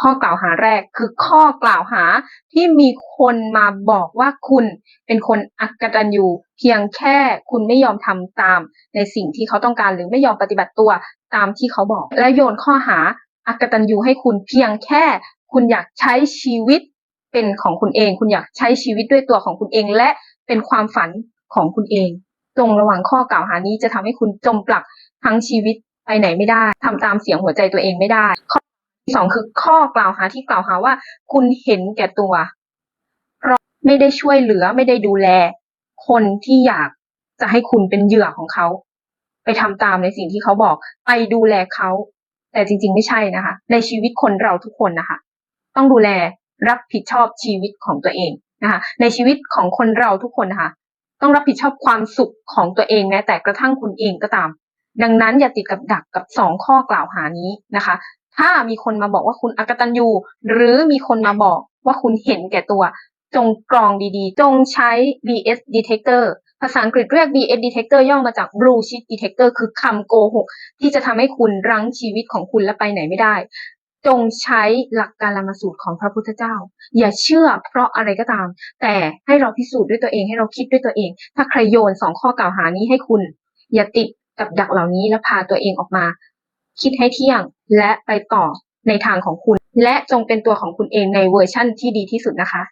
ข้อกล่าวหาแรกคือข้อกล่าวหาที่มีคนมาบอกว่าคุณเป็นคนอักตันยูเพียงแค่คุณไม่ยอมทำตามในสิ่งที่เขาต้องการหรือไม่ยอมปฏิบัติตัวตามที่เขาบอก และโยนข้อหาอักตันยูให้คุณเพียงแค่คุณอยากใช้ชีวิตเป็นของคุณเอง คุณอยากใช้ชีวิตด้วยตัวของคุณเอง และเป็นความฝันของคุณเองตรงระหว่างข้อกล่าวหานี้จะทำให้คุณจมปลักทั้งชีวิตไปไหนไม่ได้ทำตามเสียงหัวใจตัวเองไม่ได้ สองคือข้อกล่าวหาที่กล่าวหาว่า คุณเห็นแก่ตัว เพราะไม่ได้ช่วยเหลือไม่ได้ดูแล คนที่อยากจะให้คุณเป็นเหยื่อของเขา ไปทำตามในสิ่งที่เขาบอก ไปดูแลเขา แต่จริง ๆ ไม่ใช่นะคะ ในชีวิตคนเราทุกคนนะคะ ต้องดูแลรับผิดชอบชีวิตของตัวเองนะคะในชีวิตของคนเราทุกคนนะคะต้องรับผิดชอบความสุขของตัวเองแม้แต่กระทั่งคุณเองก็ตาม ดังนั้นอย่าติดกับดักกับสองข้อกล่าวหานี้นะคะ ถ้ามีคนมาบอกว่าคุณอกตัญญูหรือมีคนมาบอกว่าคุณเห็นแก่ตัว จงกรองดีๆ จงใช้ BS detector ภาษาอังกฤษเรียก BS detector ย่อมาจาก blue sheet detector คือคำโกหก ที่จะทำให้คุณรั้งชีวิตของคุณและไปไหนไม่ได้ จงใช้หลักการละมาสูตรของพระพุทธเจ้า อย่าเชื่อเพราะอะไรก็ตาม แต่ให้เราพิสูจน์ด้วยตัวเองให้เราคิดด้วยตัวเอง ถ้าใครโยนสองข้อกล่าวหานี้ให้คุณ อย่าติดกับดักเหล่านี้และพาตัวเองออกมา คิดให้เที่ยงและไปต่อในทางของคุณ และจงเป็นตัวของคุณเองในเวอร์ชั่นที่ดีที่สุดนะคะ